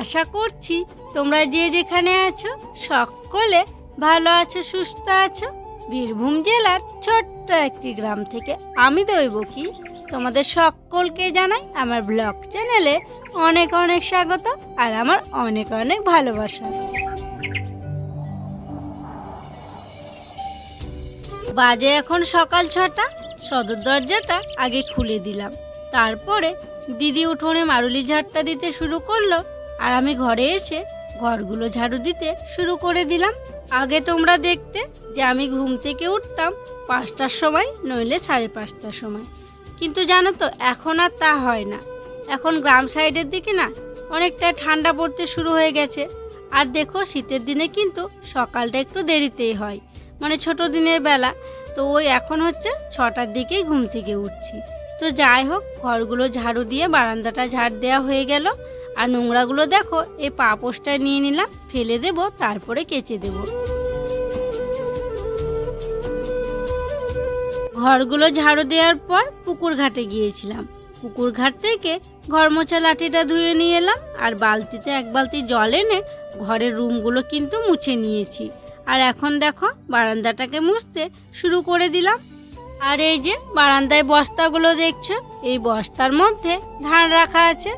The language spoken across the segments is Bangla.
আশা করছি তোমরা যে যেখানে আছো, সকলে ভালো আছো, সুস্থ আছো। বীরভূম জেলার ছোট্ট একটি গ্রাম থেকে আমি দৈব কি তোমাদের সকলকে জানাই আমার ব্লগ চ্যানেলে অনেক অনেক স্বাগত আর আমার অনেক অনেক ভালোবাসা। বাজে এখন সকাল ছটা, সদর দরজাটা আগে খুলে দিলাম। তারপরে দিদি উঠোনে মারুলি ঝাড়টা দিতে শুরু করল আর আমি ঘরে এসে ঘরগুলো ঝাড়ু দিতে শুরু করে দিলাম। আগে তোমরা দেখতে যে আমি ঘুম থেকে উঠতাম পাঁচটার সময় নইলে সাড়ে পাঁচটার সময়। কিন্তু জানো তো, এখন আর তা হয় না। এখন গ্রাম সাইডের দিকে না অনেকটা ঠান্ডা পড়তে শুরু হয়ে গেছে। আর দেখো, শীতের দিনে কিন্তু সকালটা একটু দেরিতেই হয়। মানে ছোট দিনের বেলা। তো ওই এখন হচ্ছে ছটার দিকেই ঘুম থেকে উঠছি। তো যাই হোক, ঘরগুলো ঝাড়ু দিয়ে বারান্দাটা ঝাড় দেওয়া হয়ে গেল। আর নোংরাগুলো দেখো, এই পা পোস্টায় নিয়ে নিলাম, ফেলে দেব, তারপরে কেচে দেব। ঘরগুলো ঝাড়ু দেওয়ার পর পুকুর ঘাটে গিয়েছিলাম। পুকুর ঘাট থেকে ঘর মোছা লাঠিটা ধুয়ে নিয়ে এলাম, আর বালতিতে এক বালতি জল এনে ঘরের রুমগুলো কিন্তু মুছে নিয়েছি। আর এখন দেখো, বারান্দাটাকে মুছতে শুরু করে দিলাম। আর এই যে বারান্দায় বস্তাগুলো দেখছ, এই বস্তার মধ্যে ধান রাখা আছে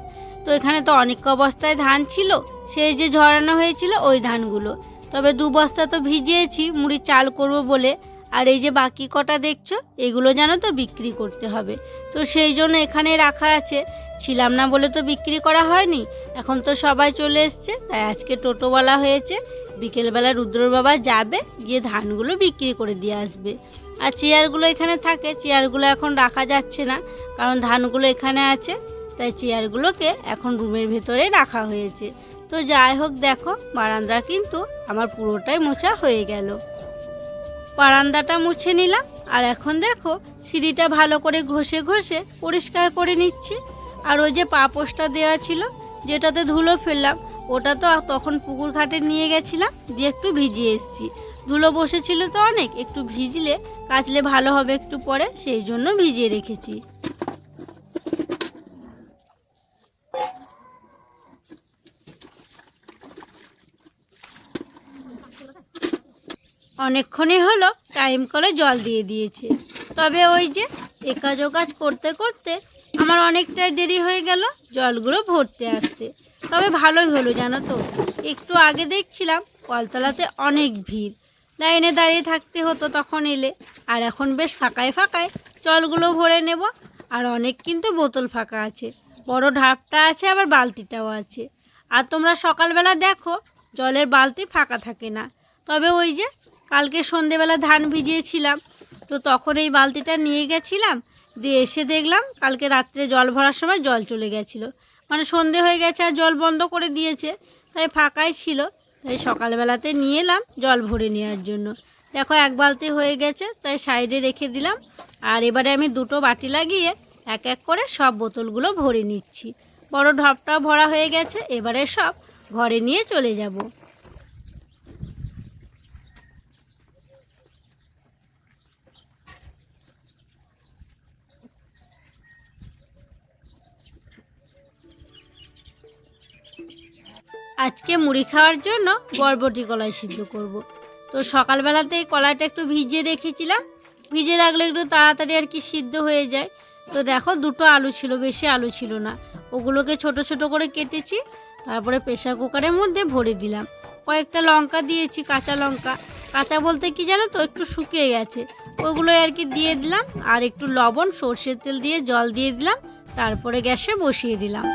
তো এখানে তো অনেক ক বস্তায় ধান ছিল, সেই যে ঝরানো হয়েছিল ওই ধানগুলো। তবে দু বস্তা তো ভিজিয়েছি, মুড়ি চাল করব বলে। আর এই যে বাকি কটা দেখছ, এগুলো জানো তো বিক্রি করতে হবে। তো সেই জন্য এখানে রাখা আছে। ছিলাম না বলে তো বিক্রি করা হয়নি, এখন তো সবাই চলে এসছে, তাই আজকে টোটোওয়ালা হয়েছে, বিকেলবেলা রুদ্রর বাবা যাবে, গিয়ে ধানগুলো বিক্রি করে দিয়ে আসবে। আর চেয়ারগুলো এখানে থাকে, চেয়ারগুলো এখন রাখা যাচ্ছে না, কারণ ধানগুলো এখানে আছে। তাই চেয়ারগুলোকে এখন রুমের ভেতরে রাখা হয়েছে। তো যাই হোক দেখো, বারান্দা কিন্তু আমার পুরোটাই মোছা হয়ে গেল। বারান্দাটা মুছে নিলাম, আর এখন দেখো, সিঁড়িটা ভালো করে ঘষে ঘষে পরিষ্কার করে নিচ্ছি। আর ওই যে পাপোশটা দেওয়া ছিল, যেটাতে ধুলো ফেললাম, ওটা তো তখন পুকুর ঘাটে নিয়ে গেছিলাম, দিয়ে একটু ভিজিয়ে এসেছি। ধুলো বসেছিল তো অনেক, একটু ভিজলে কাচলে ভালো হবে একটু পরে, সেই জন্য ভিজিয়ে রেখেছি। অনেকক্ষণই হলো টাইম কলে জল দিয়ে দিয়েছে। তবে ওই যে একাজ ওকাজ করতে করতে আমার অনেকটাই দেরি হয়ে গেল জলগুলো ভরতে আসতে। তবে ভালোই হলো জানো তো। একটু আগে দেখছিলাম কলতলাতে অনেক ভিড়। লাইনে দাঁড়িয়ে থাকতে হতো তখন এলে। আর এখন বেশ ফাঁকায় ফাঁকায় জলগুলো ভরে নেব। আর অনেক কিন্তু বোতল ফাঁকা আছে। বড় ঢাপটা আছে, আবার বালতিটাও আছে। আর তোমরা সকালবেলা দেখো জলের বালতি ফাঁকা থাকে না। তবে ওই যে কালকে সন্ধেবেলা ধান ভিজিয়েছিলাম, তো তখন এই বালতিটা নিয়ে গেছিলাম, দিয়ে এসে দেখলাম কালকে রাত্রে জল ভরার সময় জল চলে গেছিল। মানে সন্ধে হয়ে গেছে আর জল বন্ধ করে দিয়েছে, তাই ফাঁকাই ছিল। তাই সকালবেলাতে নিয়ে এলাম জল ভরে নেওয়ার জন্য। দেখো এক বালতি হয়ে গেছে, তাই সাইডে রেখে দিলাম। আর এবারে আমি দুটো বাটি লাগিয়ে এক এক করে সব বোতলগুলো ভরে নিচ্ছি। বড় ঢপটাও ভরা হয়ে গেছে, এবারে সব ঘরে নিয়ে চলে যাব। আজকে মুড়ি খাওয়ার জন্য বরবটি কলাই সিদ্ধ করব। তো সকালবেলাতে এই কলাইটা একটু ভিজিয়ে রেখেছিলাম। ভিজে রাখলে একটু তাড়াতাড়ি আর কি সিদ্ধ হয়ে যায়। তো দেখো দুটো আলু ছিল, বেশি আলু ছিল না। ওগুলোকে ছোট ছোট করে কেটেছি, তারপরে প্রেশার কুকারের মধ্যে ভরে দিলাম। কয়েকটা লঙ্কা দিয়েছি, কাঁচা লঙ্কা। কাঁচা বলতে কি জানো তো, একটু শুকিয়ে গেছে। ওগুলো আর কি দিয়ে দিলাম, আর একটু লবণ, সর্ষের তেল দিয়ে জল দিয়ে দিলাম, তারপরে গ্যাসে বসিয়ে দিলাম।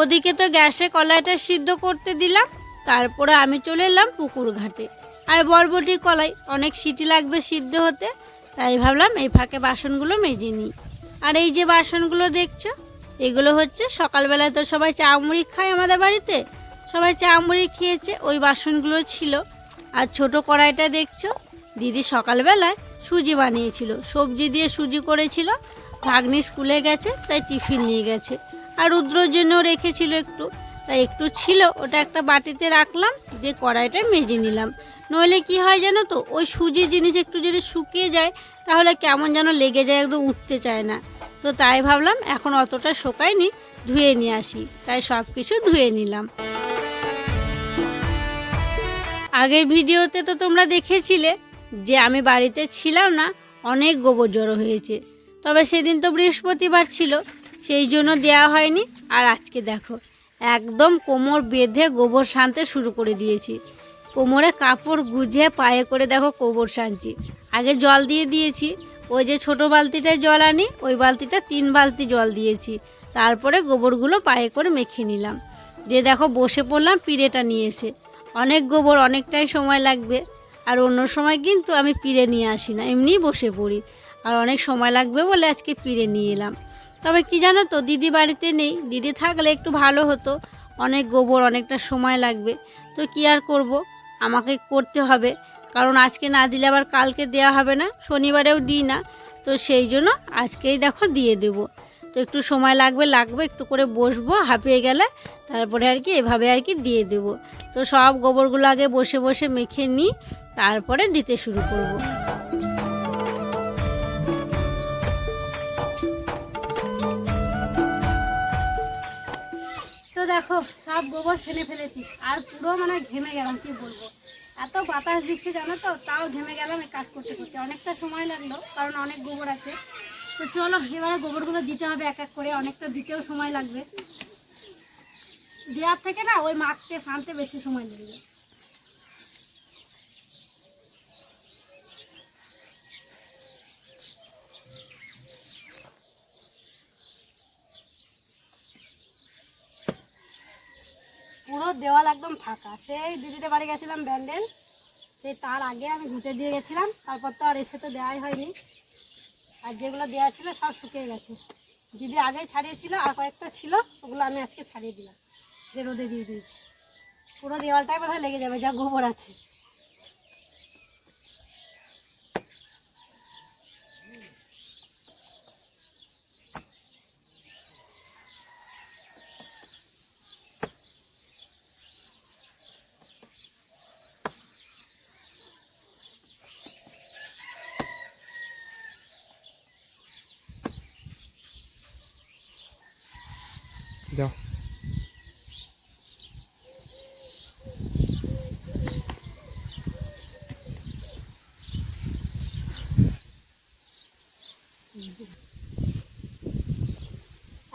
ওদিকে তো গ্যাসে কলাইটা সিদ্ধ করতে দিলাম, তারপরে আমি চলে এলাম পুকুর ঘাটে। আর বরবটি কলাই, অনেক সিটি লাগবে সিদ্ধ হতে, তাই ভাবলাম এই ফাঁকে বাসনগুলো মেজে নিই। আর এই যে বাসনগুলো দেখছ, এগুলো হচ্ছে সকালবেলায় তো সবাই চা মুড়ি খায় আমাদের বাড়িতে, সবাই চা মুড়ি খেয়েছে, ওই বাসনগুলো ছিল। আর ছোট কড়াইটা দেখছ, দিদি সকালবেলায় সুজি বানিয়েছিল, সবজি দিয়ে সুজি করেছিল, ভাগ্নি স্কুলে গেছে, তাই টিফিন নিয়ে গেছে। আর রুদ্রর জন্যও রেখেছিল একটু। তাই একটু ছিল, ওটা একটা বাটিতে রাখলাম, দিয়ে কড়াইটা মেজে নিলাম। নইলে কি হয় জানো তো, ওই সুজি জিনিস একটু যদি শুকিয়ে যায়, তাহলে কেমন যেন লেগে যায়, একদম উঠতে চায় না। তো তাই ভাবলাম, এখন অতটা শোকায়নি, ধুয়ে নিয়ে আসি। তাই সব কিছু ধুয়ে নিলাম। আগের ভিডিওতে তো তোমরা দেখেছিলে যে আমি বাড়িতে ছিলাম না, অনেক গোবর জড়ো হয়েছে। তবে সেদিন তো বৃহস্পতিবার ছিল সেই জন্য দেওয়া হয়নি। আর আজকে দেখো, একদম কোমর বেঁধে গোবর সানতে শুরু করে দিয়েছি। কোমরে কাপড় গুজে পায়ে করে দেখো গোবর সানছি। আগে জল দিয়ে দিয়েছি, ওই যে ছোট বালতিটায় জল আনি, ওই বালতিটা তিন বালতি জল দিয়েছি। তারপরে গোবরগুলো পায়ে করে মেখে নিলাম। দিয়ে দেখো বসে পড়লাম, পিড়েটা নিয়ে এসে। অনেক গোবর, অনেকটাই সময় লাগবে। আর অন্য সময় কিন্তু আমি পিড়ে নিয়ে আসি না, এমনিই বসে পড়ি। আর অনেক সময় লাগবে বলে আজকে পিড়ে নিয়ে এলাম। তবে কি জানো তো, দিদি বাড়িতে নেই। দিদি থাকলে একটু ভালো হতো। অনেক গোবর, অনেকটা সময় লাগবে। তো কি আর করব? আমাকে করতে হবে। কারণ আজকে না দিলে আবার কালকে দেওয়া হবে না, শনিবারেও দিই না। তো সেই জন্য আজকেই দেখো দিয়ে দেব। তো একটু সময় লাগবে লাগবে। একটু করে বসবো, হাঁপিয়ে গেলে তারপরে আর কি এভাবে আর কি দিয়ে দেব। তো সব গোবরগুলো আগে বসে বসে মেখে নিই, তারপরে দিতে শুরু করব। দেখো, সব গোবর ছেলে ফেলেছি। আর পুরো মানে ঘেমে গেলাম, কি বলব? এত বাতাস দিচ্ছে জানো তো, তাও ঘেমে গেলাম এই কাজ করতে করতে। অনেকটা সময় লাগল, কারণ অনেক গোবর আছে। তো চলো, এবারে গোবরগুলো দিতে হবে এক এক করে, অনেকটা দিতেও সময় লাগবে। দেওয়ার থেকে না, ওই মাঠকে শানতে বেশি সময় লাগবে। পুরো দেওয়াল একদম ফাঁকা। সেই দিদিতে বাড়ি গেছিলাম ব্যান্ডেল। সেই তার আগে আমি ঘুঁটে দিয়ে গেছিলাম। তারপর তো আর এসে তো দেওয়াই হয়নি। আর যেগুলো দেওয়া ছিল সব শুকিয়ে গেছে। দিদি আগেই ছাড়িয়েছিল, আর কয়েকটা ছিল, ওগুলো আমি আজকে ছাড়িয়ে দিলাম। যে রোদে দিয়ে দিয়েছি। পুরো দেওয়ালটাই বোধহয় লেগে যাবে, যা গোবর আছে যাও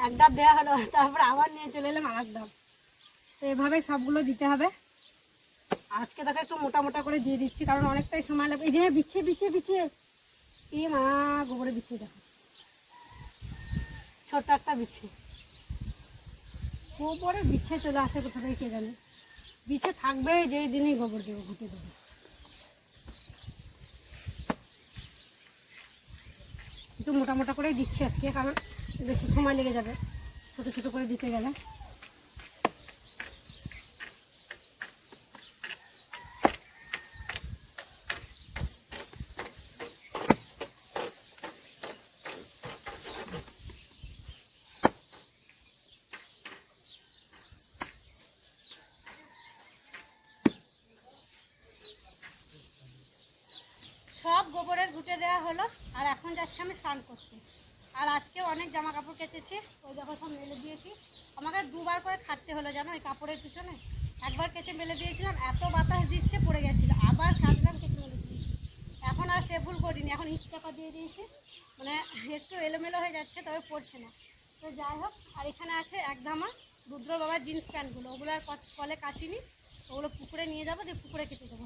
এক ডাব দেওয়া হলো, তারপর আবার নিয়ে চলে এলাম আর ডাব তো এভাবে সবগুলো দিতে হবে। আজকে দেখো একটু মোটা মোটা করে দিয়ে দিচ্ছি, কারণ অনেকটাই সময় লাগবে। এই যে বিছে বিছে বিছে কি মা, গোবরে বিছে দেখো। ছোট্ট একটা বিছে গোবরে বিছে চলে আসে কোথা থেকে কে জানে? বিছে থাকবে যেই দিনই গোবর দেবো, ঘুটে দেবো। একটু মোটা মোটা করেই দিচ্ছি আজকে, কারণ বেশি সময় লেগে যাবে। ছোট ছোট করে দিতে গেলে। সব গোবরের ঘুটে দেওয়া হলো, আর এখন যাচ্ছি আমি স্নান করতে। আর আজকে অনেক জামা কাপড় কেচেছি, ওই দেখো সব মেলে দিয়েছি। আমাকে দুবার করে খাটতে হলো জানো ওই কাপড়ের পিছনে। একবার কেচে মেলে দিয়েছিলাম, এত বাতাস দিচ্ছে, পড়ে গেছিল। আবার সাজলাম, কেচে মেলে দিয়েছি। এখন আর সে ভুল করিনি, এখন ইট টাকা দিয়ে দিয়েছি। মানে একটু এলোমেলো হয়ে যাচ্ছে, তবে পড়ছে না। তো যাই হোক, আর এখানে আছে এক ধামা রুদ্র বাবার জিন্স প্যান্টগুলো। ওগুলো আর কলে কাচিনি, ওগুলো পুকুরে নিয়ে যাব, দিয়ে পুকুরে কেটে দেবো।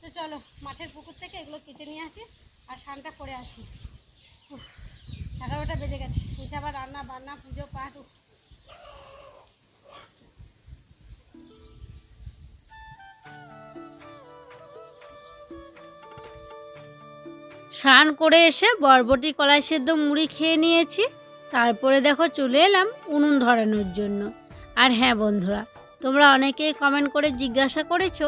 তো চলো, মাঠের পুকুর থেকে এগুলো কেটে নিয়ে আসি, আর স্নানটা করে আসি। এগারোটা বেজে গেছে। এসে আবার রান্না, বান্না, পুজো, পাঠ স্নান করে এসে বরবটি, কলাই সেদ্ধ, মুড়ি খেয়ে নিয়েছি। তারপরে দেখো চলে এলাম উনুন ধরানোর জন্য। আর হ্যাঁ বন্ধুরা, তোমরা অনেকেই কমেন্ট করে জিজ্ঞাসা করেছ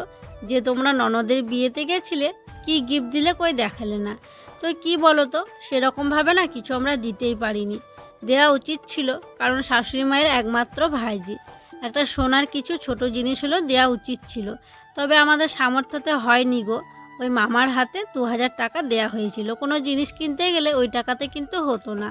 যে তোমরা ননদের বিয়েতে গেছিলে, কি গিফট দিলে কই দেখালে না? তো কি বলো তো সেরকমভাবে না কিছু আমরা দিতেই পারিনি। দেওয়া উচিত ছিল, কারণ শাশুড়ি মায়ের একমাত্র ভাইজি। একটা সোনার কিছু ছোট জিনিস হলো দেওয়া উচিত ছিল। তবে আমাদের সামর্থ্যতে হয়নি গো। ওই মামার হাতে দু হাজার টাকা দেয়া হয়েছিল। কোনো জিনিস কিনতে গেলে ওই টাকাতে কিন্তু হতো না।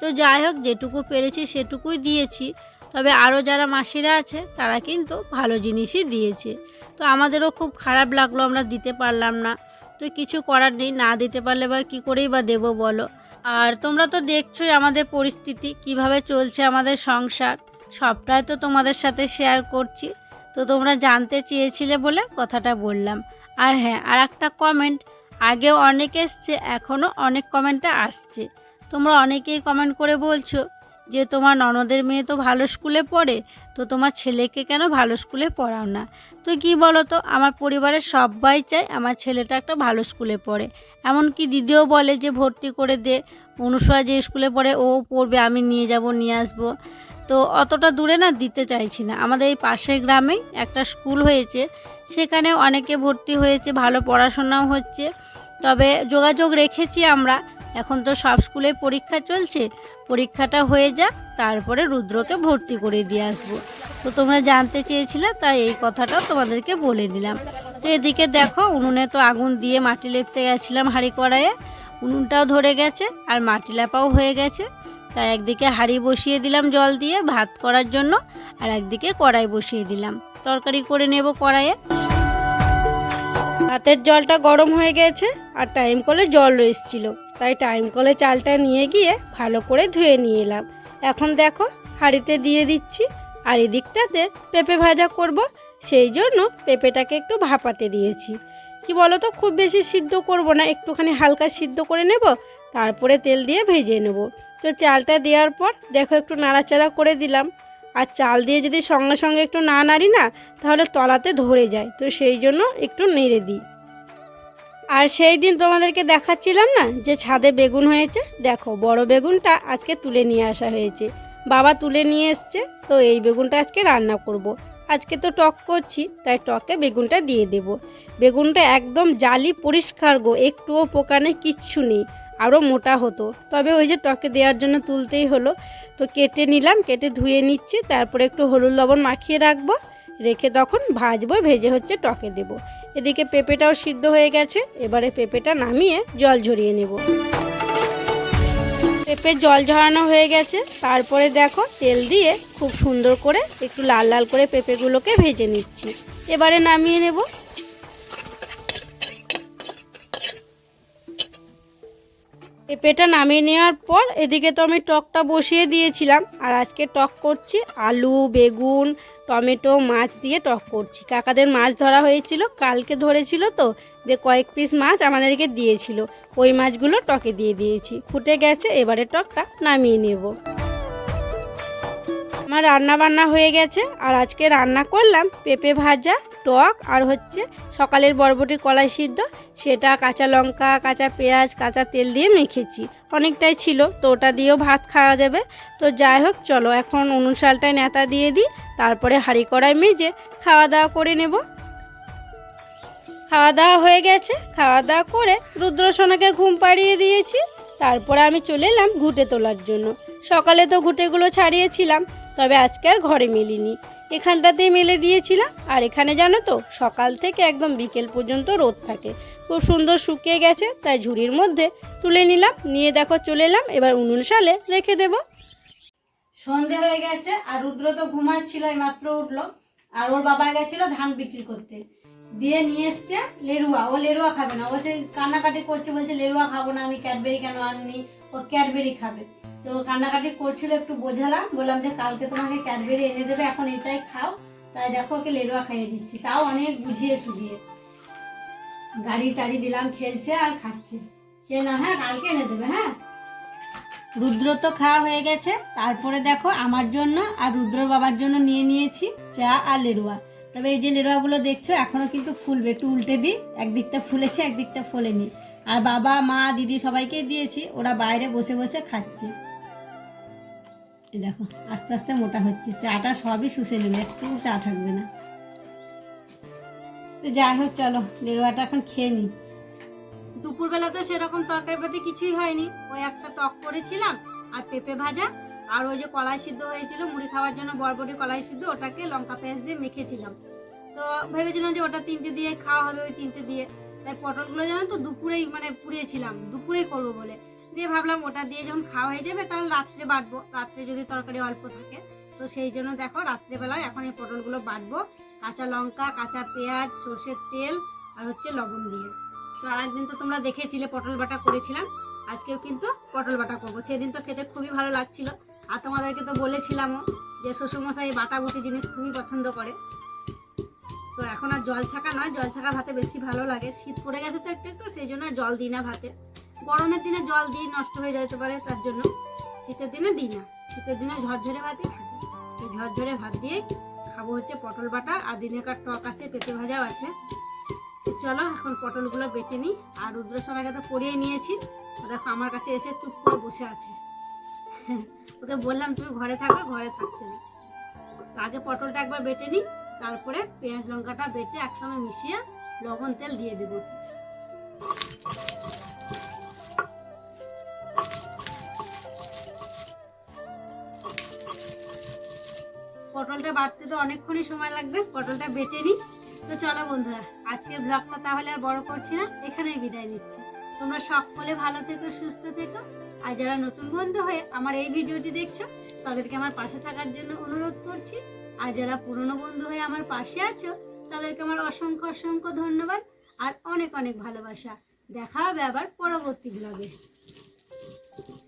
তো যাই হোক, যেটুকু পেরেছি সেটুকুই দিয়েছি। তবে আরও যারা মাসিরা আছে, তারা কিন্তু ভালো জিনিসই দিয়েছে। তো আমাদেরও খুব খারাপ লাগল, আমরা দিতে পারলাম না। তো কিছু করার নেই, না দিতে পারলে বা কী করেই বা দেবো বলো? আর তোমরা তো দেখছোই আমাদের পরিস্থিতি, কীভাবে চলছে আমাদের সংসার। সবটাই তো তোমাদের সাথে শেয়ার করছি। তো তোমরা জানতে চেয়েছিলে বলে কথাটা বললাম। আর হ্যাঁ আর একটা কমেন্ট আগেও অনেক এসছে, এখনও অনেক কমেন্টটা আসছে। তোমরা অনেকেই কমেন্ট করে বলছো যে তোমার ননদের মেয়ে তো ভালো স্কুলে পড়ে, তো তোমার ছেলেকে কেন ভালো স্কুলে পড়াও না? তো কি বলো তো আমার পরিবারের সবাই চায় আমার ছেলেটা একটা ভালো স্কুলে পড়ে। এমনকি দিদিও বলে যে ভর্তি করে দে অনুসয়া যে স্কুলে পড়ে ও পড়বে, আমি নিয়ে যাব, নিয়ে আসব। তো অতটা দূরে না দিতে চাইছি না। আমাদের এই পাশের গ্রামেই একটা স্কুল হয়েছে, সেখানে অনেকে ভর্তি হয়েছে, ভালো পড়াশোনাও হচ্ছে। তবে যোগাযোগ রেখেছি আমরা এখন তো সব স্কুলে পরীক্ষা চলছে। পরীক্ষাটা হয়ে যাক, তারপরে রুদ্রকে ভর্তি করে দিয়ে আসব। তো তোমরা জানতে চেয়েছিলে, তাই এই কথাটাও তোমাদেরকে বলে দিলাম। তো এদিকে দেখো, উনুনে তো আগুন দিয়ে মাটি লেপতে গেছিলাম হাঁড়ি কড়াইয়ে উনুনটাও ধরে গেছে আর মাটি লেপাও হয়ে গেছে। তাই একদিকে হাঁড়ি বসিয়ে দিলাম জল দিয়ে ভাত করার জন্য, আর একদিকে কড়াই বসিয়ে দিলাম। তরকারি করে নেব কড়াইয়ে। ভাতের জলটা গরম হয়ে গেছে, আর টাইম কলে জল এসেছিল। তাই টাইম কলে চালটা নিয়ে গিয়ে ভালো করে ধুয়ে নিয়ে এলাম। এখন দেখো হাঁড়িতে দিয়ে দিচ্ছি আর এদিকটাতে পেঁপে ভাজা করব, সেই জন্য পেঁপেটাকে একটু ভাপাতে দিয়েছি। কি বলো তো খুব বেশি সিদ্ধ করব না, একটুখানি হালকা সিদ্ধ করে নেব, তারপরে তেল দিয়ে ভেজে নেব। তো চালটা দেওয়ার পর দেখো একটু নাড়াচাড়া করে দিলাম। আর চাল দিয়ে যদি সঙ্গে সঙ্গে একটু না নাড়ি না, তাহলে তলাতে ধরে যায়। তো সেই জন্য একটু নেড়ে দিই। আর সেই দিন তোমাদেরকে দেখাচ্ছিলাম না যে ছাদে বেগুন হয়েছে? দেখো, বড় বেগুনটা আজকে তুলে নিয়ে আসা হয়েছে। বাবা তুলে নিয়ে এসছে, তো এই বেগুনটা আজকে রান্না করব। আজকে তো টক করছি, তাই টকে বেগুনটা দিয়ে দেব। বেগুনটা একদম জালি পরিষ্কার গো, একটুও পোকা নেই, কিচ্ছু নেই। আরও মোটা হতো। তবে ওই যে টকে দেওয়ার জন্য তুলতেই হলো। তো কেটে নিলাম, কেটে ধুয়ে নিচ্ছি, তারপরে একটু হলুদ লবণ মাখিয়ে রাখব। রেখে তখন ভাজবো, ভেজে হচ্ছে টকে দেব। এদিকে পেঁপেটাও সিদ্ধ হয়ে গেছে, এবারে পেঁপেটা নামিয়ে জল ঝরিয়ে নেব। পেঁপে জল ঝরানো হয়ে গেছে, তারপরে দেখো তেল দিয়ে খুব সুন্দর করে একটু লাল লাল করে পেঁপেগুলোকে ভেজে নিচ্ছি। এবারে নামিয়ে নেব। পেঁপেটা নামিয়ে নেওয়ার পর এদিকে তো আমি টকটা বসিয়ে দিয়েছিলাম, আর আজকে টক করছি আলু, বেগুন টমেটো, মাছ দিয়ে টক করছি। কাকাদের মাছ ধরা হয়েছিল, কালকে ধরেছিল তো, যে কয়েক পিস মাছ আমাদেরকে দিয়েছিল। ওই মাছগুলো টকে দিয়ে দিয়েছি। ফুটে গেছে, এবারে টকটা নামিয়ে নেব। আমার রান্না বান্না হয়ে গেছে, আর আজকে রান্না করলাম পেঁপে ভাজা, টক, আর হচ্ছে সকালের বরবটি কলাই সিদ্ধ, সেটা কাঁচা লঙ্কা, কাঁচা পেঁয়াজ, কাঁচা তেল দিয়ে মেখেছি। অনেকটাই ছিল, তো ওটা দিয়েও ভাত খাওয়া যাবে। তো যাই হোক, চলো এখন অনুশালটায় নেতা দিয়ে দিই, তারপরে হাঁড়ি কড়াই মেজে খাওয়া দাওয়া করে নেব। খাওয়া দাওয়া হয়ে গেছে, খাওয়া দাওয়া করে রুদ্রসোনাকে ঘুম পাড়িয়ে দিয়েছি, তারপরে আমি চলে এলাম ঘুটে তোলার জন্য। সকালে তো ঘুটেগুলো ছাড়িয়েছিলাম তবে আজকে আর ঘরে মেলিনি। এখানটাতেই মেলে দিয়েছিলাম, আর এখানে জানো তো, সকাল থেকে একদম বিকেল পর্যন্ত রোদ থাকে। খুব সুন্দর শুকিয়ে গেছে, তাই ঝুড়ির মধ্যে তুলে নিলাম। নিয়ে দেখো, চলে এলাম। এবার উনুন সালে রেখে দেব। সন্ধে হয়ে গেছে, আর রুদ্র তো ঘুমাচ্ছিল মাত্র উঠল। আর ওর বাবা গেছিল ধান বিক্রি করতে। দিয়ে নিয়ে এসছে লেরুয়া। ও লেরুয়া খাবে না। ও সে কান্নাকাটি করছে, বলছে লেরুয়া খাব না, আমি ক্যাডবেরি কেন আননি? ও ক্যাডবেরি খাবে। তো কান্নাকাটি করছিল, একটু বোঝালাম। বললাম যে কালকে তোমাকে ক্যাডবেরি এনে দেবে, এখন এটাই খাও। তাই দেখো ওকে লেরুয়া খাইয়ে দিচ্ছি। তাও অনেক বুঝিয়ে সুঝিয়ে। গাড়ি টাড়ি দিলাম, খেলছে আর খাচ্ছে। কে না হ্যাঁ কালকে এনে দেবে হ্যাঁ। রুদ্র তো খাওয়া হয়ে গেছে। তারপরে দেখো আমার জন্য আর রুদ্র বাবার জন্য নিয়ে নিয়েছি চা আর লেরুয়া। তবে এই যে লেরুয়াগুলো দেখছ, এখনও কিন্তু ফুলবে। একটু উল্টে দিই, একদিকটা ফুলেছে, একদিকটা ফোলেনি। আর বাবা, মা, দিদি সবাইকে দিয়েছি, ওরা বাইরে বসে বসে খাচ্ছে। এই দেখো, আস্তে আস্তে মোটা হচ্ছে। চাটা সবই শুষে নেবে একটু চা থাকবে না। তো যাই হোক, চলো, লেরুয়াটা এখন খেয়ে নিই। দুপুরবেলা তো সেরকম তরকারি পাতি কিছুই হয়নি। ওই একটা টক করেছিলাম, আর পেঁপে ভাজা, আর ওই যে কলাই সিদ্ধ হয়েছিল, মুড়ি খাওয়ার জন্য বরবটি কলাই সিদ্ধ, ওটাকে লঙ্কা পেঁয়াজ দিয়ে মেখেছিলাম। তো ভেবেছিলাম যে ওটা তিনটে দিয়ে খাওয়া হবে, ওই তিনটে দিয়ে। তাই পটলগুলো জানো তো, দুপুরেই মানে পুড়িয়েছিলাম, দুপুরেই করব বলে। দিয়ে ভাবলাম ওটা দিয়ে যখন খাওয়া হয়ে যাবে, তাহলে রাত্রে বাটবো। রাত্রে যদি তরকারি অল্প থাকে। তো সেই জন্য দেখো, রাত্রেবেলায় এখন এই পটলগুলো বাটবো। কাঁচা লঙ্কা, কাঁচা পেঁয়াজ, সর্ষের তেল আর হচ্ছে লবণ দিয়ে। তো আর একদিন তো তোমরা দেখেছিলে, পটল বাটা করেছিলাম। আজকেও কিন্তু পটল বাটা করব। সেদিন তো খেতে খুবই ভালো লাগছিল। আর তোমাদেরকে তো বলেছিলামও যে শ্বশুরমশাই বাটা বুটি জিনিস খুবই পছন্দ করে। তো এখন আর জল ছাকা নয়। জল ছাকা ভাতে বেশি ভালো লাগে। শীত পড়ে গেছে তো একটু একটু, সেই জন্য জল দিই না ভাতে। গরমের দিনে জল দিই নষ্ট হয়ে যেতে পারে তার জন্য। শীতের দিনে দিই না। শীতের দিনে ঝরঝরে থাকে এই ঝরঝরে ভাত দিয়ে খাব হচ্ছে পটল বাটা আর দিনেকার টক আছে, পেঁপে ভাজাও আছে। চলো এখন পটলগুলো বেটে নিই। আর রুদ্র সবাইকে তো পরিয়ে নিয়েছি। দেখো আমার কাছে এসে চুপ করে বসে আছে। ওকে বললাম, তুমি ঘরে থাকো, ঘরে থাকছে না। আগে পটলটা একবার বেটে নিই। তারপরে পেঁয়াজ লঙ্কাটা বেটে একসঙ্গে মিশিয়ে লবণ তেল দিয়ে দেবো। পটলটা বাটতে তো অনেকক্ষণই সময় লাগবে, পটলটা বেটে নিই। তো চলো বন্ধুরা, আজকের ব্লগটা তাহলে আর বড় করছি না, এখানেই বিদায় নিচ্ছি। তোমরা সকলে ভালো থেকো, সুস্থ থেকো। আর যারা নতুন বন্ধু হয়ে আমার এই ভিডিওটি দেখছ, তাদেরকে আমার পাশে থাকার জন্য অনুরোধ করছি। আর যারা পুরনো বন্ধু হয়ে আমার পাশে আছো, তাদেরকে আমার অসংখ্য অসংখ্য ধন্যবাদ। আর অনেক অনেক ভালোবাসা। দেখা হবে আবার পরবর্তী ব্লগে।